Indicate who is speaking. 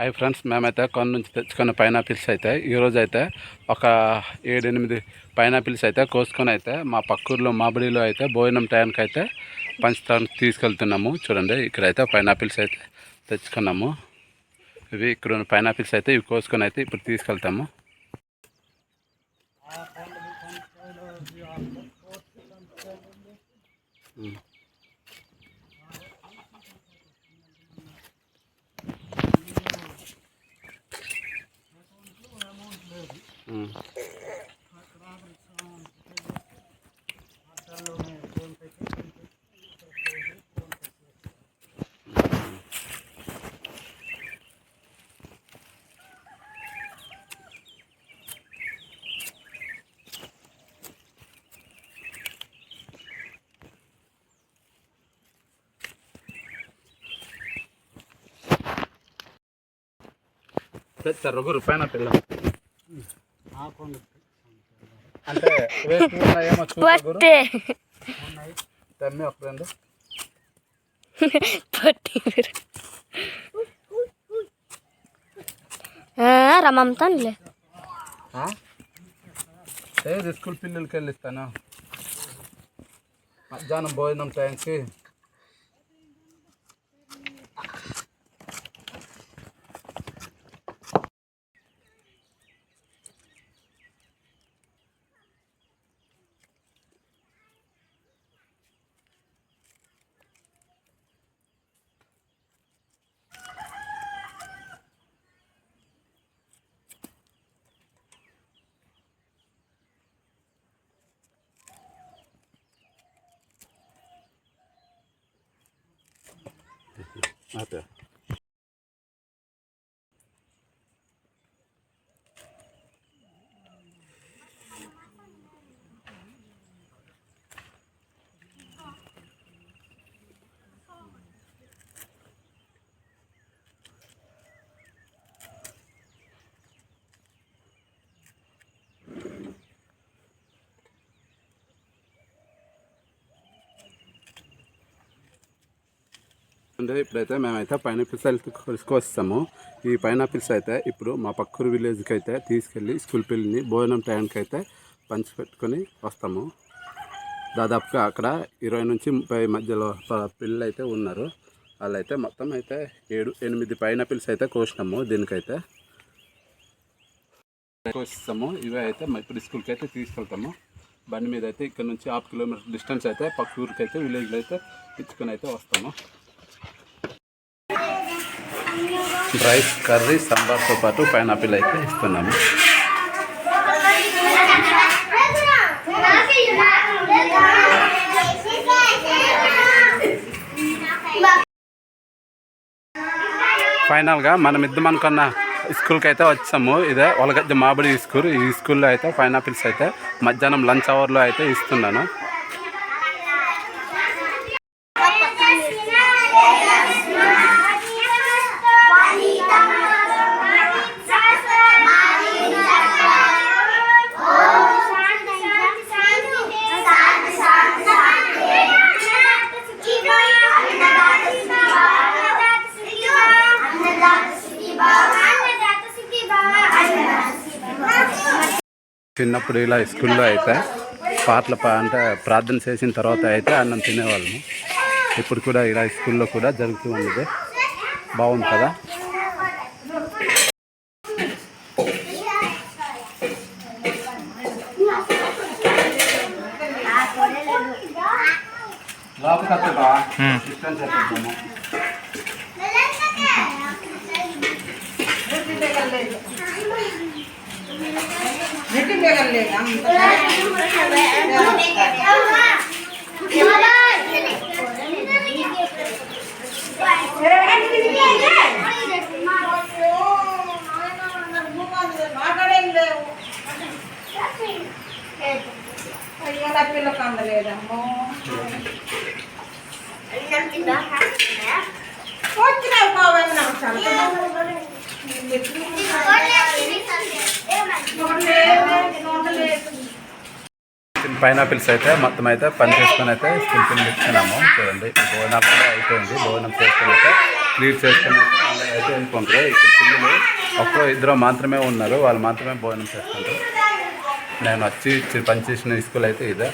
Speaker 1: అవి ఫ్రెండ్స్ మేమైతే కొన్న నుంచి తెచ్చుకున్న పైనాపిల్స్ అయితే ఈరోజు అయితే ఒక ఏడెనిమిది పైనాపిల్స్ అయితే కోసుకొని అయితే మా పక్కూర్లో మాబడిలో అయితే భోజనం టైంకి అయితే పంచడానికి తీసుకెళ్తున్నాము. చూడండి ఇక్కడైతే పైనాపిల్స్ అయితే తెచ్చుకున్నాము. ఇవి ఇక్కడ ఉన్న పైనాపిల్స్ అయితే ఇవి కోసుకొని అయితే ఇప్పుడు తీసుకెళ్తాము. ఉమ్. తెచ్చారు ఒక రూపాయన పిల్ల. అంటే ఉన్నాయేమో చూడగురు తమ్మి ఒక రెండు.
Speaker 2: పట్టి రమ్మంతానులే.
Speaker 1: ఆ? ఏది? స్కూల్ పిల్లలకి వెళ్ళిస్తాను మధ్యాహ్నం భోజనం టైంకి 嗯得 అంటే ఇప్పుడైతే మేమైతే పైనాపిల్స్ అయితే తీసుకొస్తాము ఈ పైనాపిల్స్ అయితే ఇప్పుడు మా పక్కూరు విలేజ్కి అయితే తీసుకెళ్ళి స్కూల్ పిల్లల్ని భోజనం టైంకి అయితే పంచిపెట్టుకొని వస్తాము. దాదాపుగా అక్కడ ఇరవై నుంచి ముప్పై మధ్యలో పిల్లలు అయితే ఉన్నారు. వాళ్ళైతే మొత్తం అయితే ఏడు ఎనిమిది పైనాపిల్స్ అయితే కోసినాము దీనికైతే. కోసిస్తాము. ఇవి అయితే ఇప్పుడు స్కూల్కి అయితే తీసుకెళ్తాము. బండి మీద అయితే ఇక్కడ నుంచి హాఫ్ కిలోమీటర్ డిస్టెన్స్ అయితే పక్క ఊరికి అయితే విలేజ్లో అయితే ఇచ్చుకొని అయితే వస్తాము. రైస్ కర్రీ సాంబార్తో పాటు పైనాపిల్ అయితే ఇస్తున్నాము. ఫైనల్గా మనం ఇద్దాం అనుకున్న స్కూల్కి అయితే వచ్చాము. ఇదే ఒలగజ్జ మాబడి స్కూల్. ఈ స్కూల్లో అయితే పైనాపిల్స్ అయితే మధ్యాహ్నం లంచ్ అవర్లో అయితే ఇస్తున్నాను. చిన్నప్పుడు ఇలా స్కూల్లో అయితే పాటలు పా అంటే ప్రార్థన చేసిన తర్వాత అయితే అన్నం తినేవాళ్ళము. ఇప్పుడు కూడా ఇలా స్కూల్లో కూడా జరుగుతూ ఉన్నది. బాగుంది కదా?
Speaker 3: పిల్లకి అందలేదమ్మో వచ్చినావు కావాలి నాకు చాలా
Speaker 1: పైనాపిల్స్ అయితే మొత్తం అయితే పని చేసుకొని అయితే స్కిన్ పిన్ ఇస్తున్నాము చూడండి. భోజనాలు కూడా అయిపోయింది. భోజనం చేసుకొని అయితే క్లియర్ చేసుకుని అయితే వెళ్ళిపోతారు ఇక్కడ పిల్లలు ఒక్కరో ఇద్దరు మాత్రమే ఉన్నారు. వాళ్ళు మాత్రమే భోజనం చేసుకుంటారు. నేను వచ్చి పనిచేసిన స్కూల్ అయితే ఇదే.